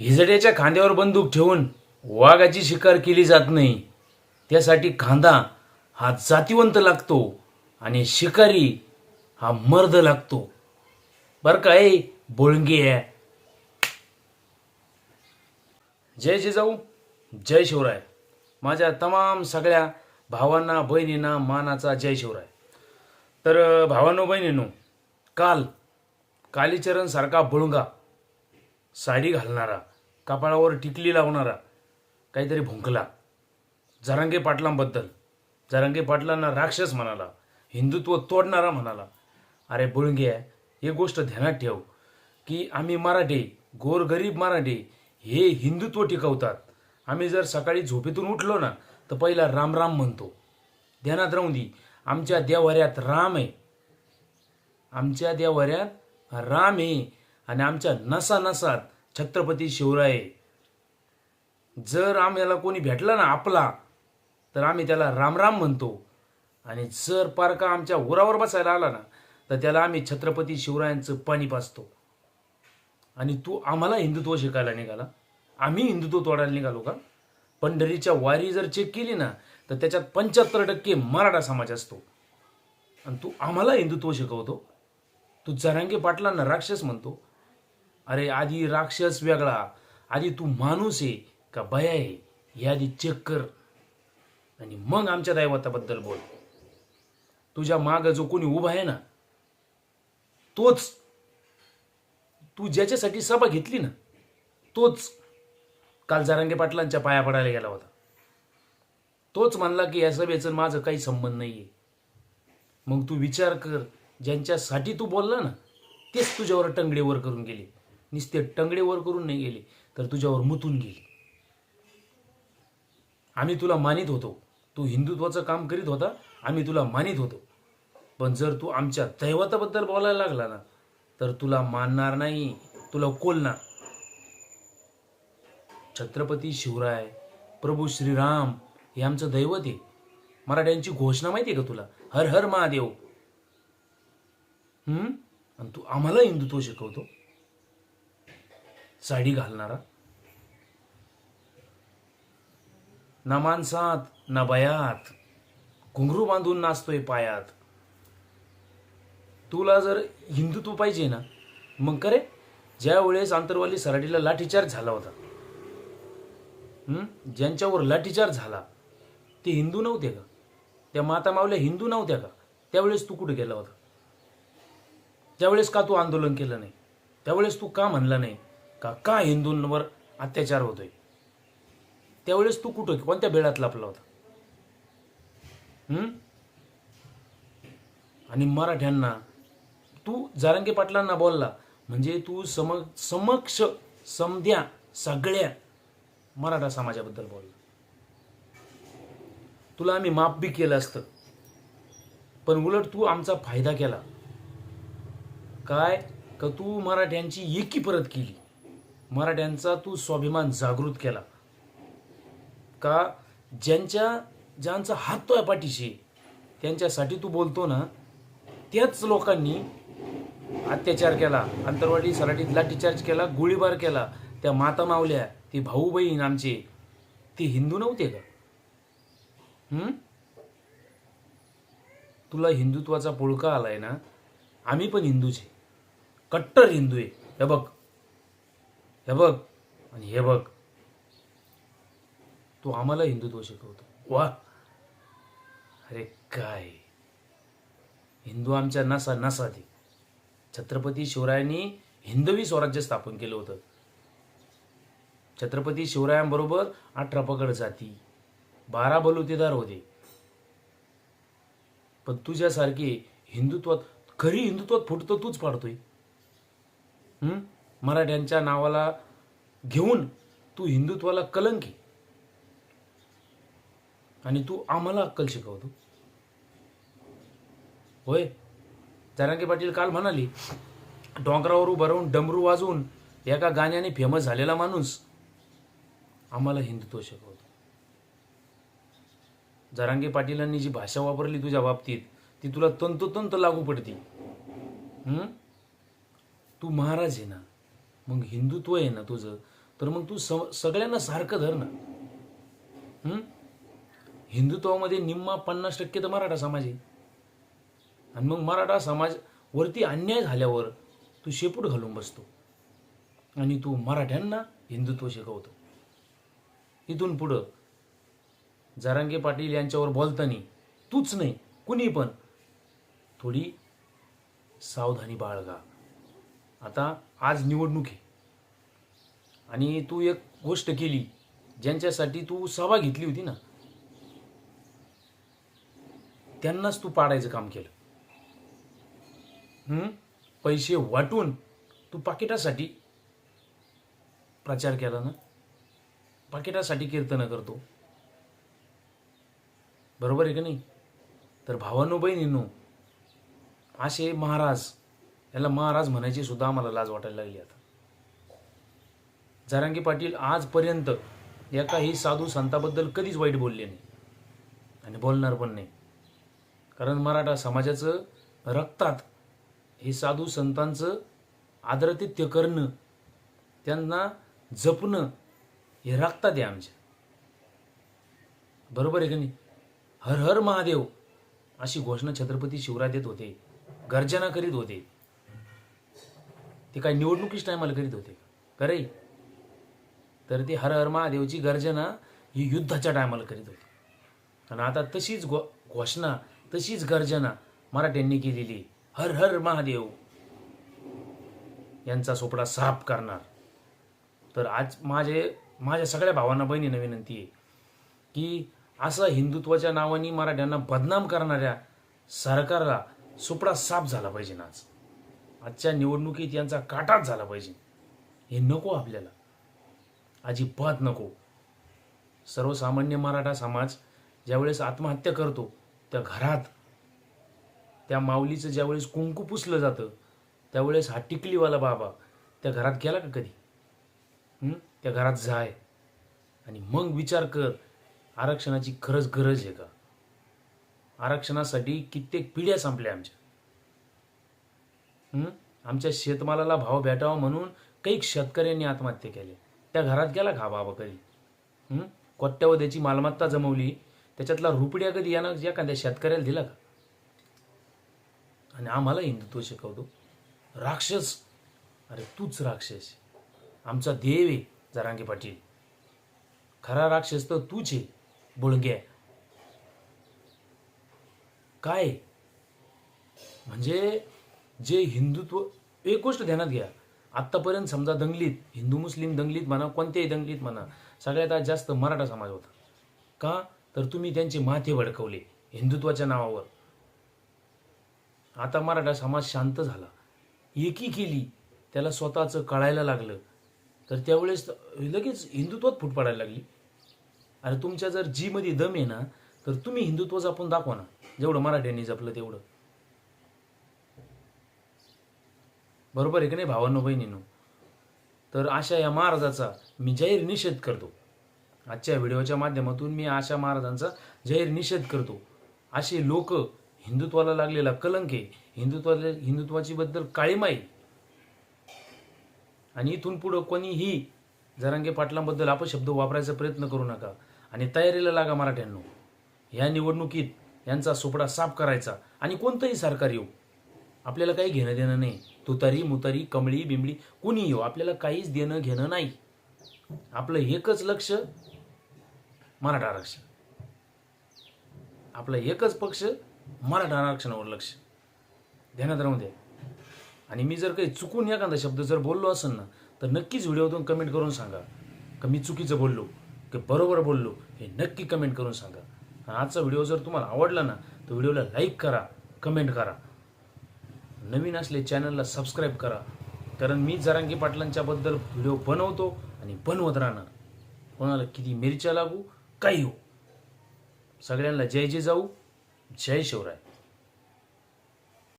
हिजड्याच्या खांद्यावर बंदूक ठेवून वाघाची शिकार केली जात नाही. त्यासाठी खांदा हा जातिवंत लागतो आणि शिकारी हा मर्द लागतो. बर काय बोळंगी. आहे जय जिजाऊ जय शिवराय. माझ्या तमाम सगळ्या भावांना बहिणींना मानाचा जय शिवराय. तर भावांनो बहिणींनो काल कालीचरण सारखा बुळंगा साडी घालणारा कपाळावर टिकली लावणारा काहीतरी भुंकला. जरांगे पाटलांबद्दल जरांगे पाटलांना राक्षस म्हणाला हिंदुत्व तोडणारा म्हणाला. अरे बुळगे हे गोष्ट ध्यानात ठेव की आम्ही मराठे गोरगरीब मराठे हे हिंदुत्व टिकवतात. आम्ही जर सकाळी झोपेतून उठलो ना तर पहिला राम राम म्हणतो. ध्यानात राहून दे आमच्या देवाऱ्यात राम आहे. आमच्या देवाऱ्यात राम आहे. आणि आमच्या नसा नसात छत्रपती शिवराय. जर आम्हाला कोणी भेटला ना आपला तर आम्ही त्याला रामराम म्हणतो. आणि जर पारका आमच्या उरावर बसायला आला ना तर त्याला आम्ही छत्रपती शिवरायांचं पाणी पाचतो आणि तू आम्हाला हिंदुत्व शिकायला निघाला. आम्ही हिंदुत्व तोडायला निघालो का? पंढरीच्या वारी जर चेक केली ना तर त्याच्यात पंच्याहत्तर टक्के मराठा समाज असतो. आणि तू आम्हाला हिंदुत्व शिकवतो. तू जरांगे पाटलांना राक्षस म्हणतो. अरे आधी राक्षस वेगळा. आधी तू माणूस आहे का बया आहे? हे आधी चेक कर. आणि मग आमच्या दैवताबद्दल बोल. तुझ्या माग जो कोणी उभा आहे ना तोच. तू ज्याच्यासाठी सभा घेतली ना तोच. काल जारांगे पाटलांच्या पाया पडायला गेला होता. तोच म्हणला की या सभेचं माझं काही संबंध नाहीये. मग तू विचार कर ज्यांच्यासाठी तू बोलला ना तेच तुझ्यावर टंगडे वर करून गेली. नुसते टंगडे वर करून नाही गेले तर तुझ्यावर मुतून गेले. आम्ही तुला मानित होतो. तू हिंदुत्वाचं काम करीत होता आम्ही तुला मानित होतो. पण जर तू आमच्या दैवताबद्दल बोलायला लागला ना तर तुला मानणार नाही तुला कोलणार. छत्रपती शिवराय प्रभू श्रीराम हे आमचं दैवत आहे. मराठ्यांची घोषणा माहिती आहे का तुला? हर हर महादेव. हम्म? आणि तू आम्हाला हिंदुत्व शिकवतो. साडी घालणारा. ना माणसात ना बयात. घुंगरू बांधून नाचतोय पायात. तुला जर हिंदुत्व पाहिजे ना मग करे. ज्या वेळेस आंतरवाली सराटीला लाठीचार्ज झाला होता ज्यांच्यावर लाठीचार्ज झाला ते हिंदू नव्हते का? त्या माता मावल्या हिंदू नव्हत्या का? त्यावेळेस तू कुठे गेला होता? त्यावेळेस का तू आंदोलन केलं नाही? त्यावेळेस तू का म्हणला नाही? का? का हिंदूंवर अत्याचार होतोय? त्यावेळेस तू कुठं कोणत्या बेळात लपला होता? आणि मराठ्यांना तू जारंगे पाटलांना बोलला म्हणजे तू सम समक्ष समध्या सगळ्या मराठा समाजाबद्दल बोलला. तुला आम्ही माफ बी केलं असतं. पण उलट तू आमचा फायदा केला. काय? का तू मराठ्यांची एकी परत केली? मराठ्यांचा तू स्वाभिमान जागृत केला. का ज्यांच्या ज्यांचा हात तो आहे पाठीशी त्यांच्यासाठी तू बोलतो ना त्याच लोकांनी अत्याचार केला अंतरवाडी सराटीत लाठीचार्ज केला गोळीबार केला त्या माता मावल्या ती भाऊ बहीण आमचे ते हिंदू नव्हते का? तुला हिंदुत्वाचा पुळका आलाय ना आम्ही पण हिंदूचे कट्टर हिंदू आहे. हे बघ हे बघ आणि हे बघ. तू आम्हाला हिंदुत्व शिकवतो. वा अरे काय? हिंदू आमच्या नसा नसा ते छत्रपती शिवरायांनी हिंदवी स्वराज्य स्थापन केलं होतं. छत्रपती शिवरायांबरोबर अठरा पकड जाती बारा बलुतेदार होते. पण तुझ्यासारखे हिंदुत्वात खरी हिंदुत्वात फुटतो तूच पाडतोय. हम्म मराठ्यांच्या नावाला घेऊन तू हिंदुत्वाला कलंकी आणि तू आम्हाला अक्कल शिकवतो. होय? जारांगे पाटील काल म्हणाली डोंगरावर उभं राहून डमरू वाजवून एका गाण्याने फेमस झालेला माणूस आम्हाला हिंदुत्व शिकवतो. जरांगे पाटीलांनी जी भाषा वापरली तुझ्या बाबतीत ती तुला तंतोतंत लागू पडते. तू महाराज आहे ना. मग हिंदुत्व आहे ना तुझं तर मग तू स सगळ्यांना सारखं धर ना. हिंदुत्वामध्ये निम्मा पन्नास टक्के तर मराठा समाज आहे. आणि मग मराठा समाज वरती अन्याय झाल्यावर तू शेपूट घालून बसतो. आणि तू मराठ्यांना हिंदुत्व शिकवतो. इथून पुढं जारांगे पाटील यांच्यावर बोलताना तूच नाही कुणी पण थोडी सावधानी बाळगा. आता आज निवडणूक आहे. आणि तू एक गोष्ट केली ज्यांच्यासाठी तू सभा घेतली होती ना त्यांनाच तू पाडायचं काम केलं. पैसे वाटून तू पाकिटासाठी प्रचार केला ना? पाकिटासाठी कीर्तनं करतो. बरोबर आहे का नाही? तर भावानो बहिणींनो असे महाराज याला महाराज म्हणायची सुद्धा आम्हाला लाज वाटायला लागली आता. जारांगी पाटील आजपर्यंत एकाही साधू संताबद्दल कधीच वाईट बोलले नाही. आणि बोलणार पण नाही. कारण मराठा समाजाचं रक्तात हे साधू संतांचं आदरातिथ्य करणं त्यांना जपणं हे रक्तात आहे आमच्या. बरोबर आहे का नाही? हर हर महादेव अशी घोषणा छत्रपती शिवराय देत होते गर्जना करीत होते. ते काय निवडणुकीच टायमाला करीत होते. खरे तर ते हर हर महादेवची गर्जना ही युद्धाच्या टायमाला करीत होती. आणि आता तशीच घो घोषणा तशीच गर्जना मराठ्यांनी केलेली हर हर महादेव यांचा सोपडा साफ करणार. तर आज माझे माझ्या सगळ्या भावांना बहिणीनं विनंती आहे की असं हिंदुत्वाच्या नावाने मराठ्यांना बदनाम करणाऱ्या सरकारला सुपडा साफ झाला पाहिजे ना आज. आजच्या निवडणुकीत यांचा काटाच झाला पाहिजे. हे नको आपल्याला. अजिबात नको. सर्वसामान्य मराठा समाज ज्यावेळेस आत्महत्या करतो त्या घरात त्या माऊलीचं ज्यावेळेस कुंकू पुसलं जातं त्यावेळेस हा टिकलीवाला बाबा त्या घरात गेला का कधी? त्या घरात जाय. आणि मग विचार कर आरक्षणाची खरंच गरज आहे का? आरक्षणासाठी कित्येक पिढ्या संपल्या आमच्या. आमच्या शेतमालाला भाव भेटावा म्हणून काही शेतकऱ्यांनी आत्महत्या केल्या त्या घरात गेला खा बाबा कधी? हं? कोट्यावधीची मालमत्ता जमवली. त्याच्यातला रुपड्या कधी यानं एखाद्या शेतकऱ्याला दिला का? आणि आम्हाला हिंदुत्व शिकवतो. राक्षस. अरे तूच राक्षस. आमचा देव आहे जरांगे पाटील. खरा राक्षस तर तूच आहे बुळग्या. काय? म्हणजे जे हिंदुत्व एक गोष्ट ध्यानात घ्या. आत्तापर्यंत समजा दंगलीत हिंदू मुस्लिम दंगलीत म्हणा कोणत्याही दंगलीत म्हणा सगळ्यात आज जास्त मराठा समाज होता. का? तर तुम्ही त्यांचे माथे भडकवले हिंदुत्वाच्या नावावर. आता मराठा समाज शांत झाला. एकी केली त्याला स्वतःचं कळायला लागलं. तर त्यावेळेस लगेच हिंदुत्वात फूट पडायला लागली. अरे तुमच्या जर जी मध्ये दम आहे ना तर तुम्ही हिंदुत्व जपून दाखवा ना. जेवढं मराठ्यांनी जपलं तेवढं. बरोबर आहे की नाही भावांनो बहिणींनो? तर अशा या महाराजाचा मी जाहीर निषेध करतो. आजच्या व्हिडिओच्या माध्यमातून मी आशा महाराजांचा जाहीर निषेध करतो. असे लोक हिंदुत्वाला लागलेला कलंक आहे. हिंदुत्वाला हिंदुत्वाची बद्दल काळीमाई आणि इथून पुढं कोणीही जरांगे पाटलांबद्दल अपशब्द वापरायचा प्रयत्न करू नका. आणि तयारीला लागा मराठ्यांनो. ह्या निवडणुकीत यांचा सोपडा साफ करायचा. आणि कोणतंही सरकार येऊ. आपल्याला काही घेणं देणं नाही. तुतारी मुतारी कमळी बिंबळी कुणी येऊ हो, आपल्याला काहीच देणं घेणं नाही. आपलं एकच लक्ष मराठा आरक्षण. आपलं एकच पक्ष मराठा आरक्षणावर लक्ष. ध्यानात राहू द्या. आणि मी जर काही चुकून एखादा शब्द जर बोललो असेल ना तर नक्कीच व्हिडिओतून कमेंट करून सांगा. का मी चुकीचं बोललो? की बरोबर बोललो? हे नक्की कमेंट करून सांगा. आजचा व्हिडिओ जर तुम्हाला आवडला ना तर व्हिडिओला लाईक करा कमेंट करा. नवीन असले चॅनलला सबस्क्राईब करा. कारण मी जरांगी पाटलांच्याबद्दल व्हिडिओ बनवतो आणि बनवत राहणार. कोणाला किती मिरच्या लागू काही हो. सगळ्यांना जय जय जाऊ. जय शिवराय.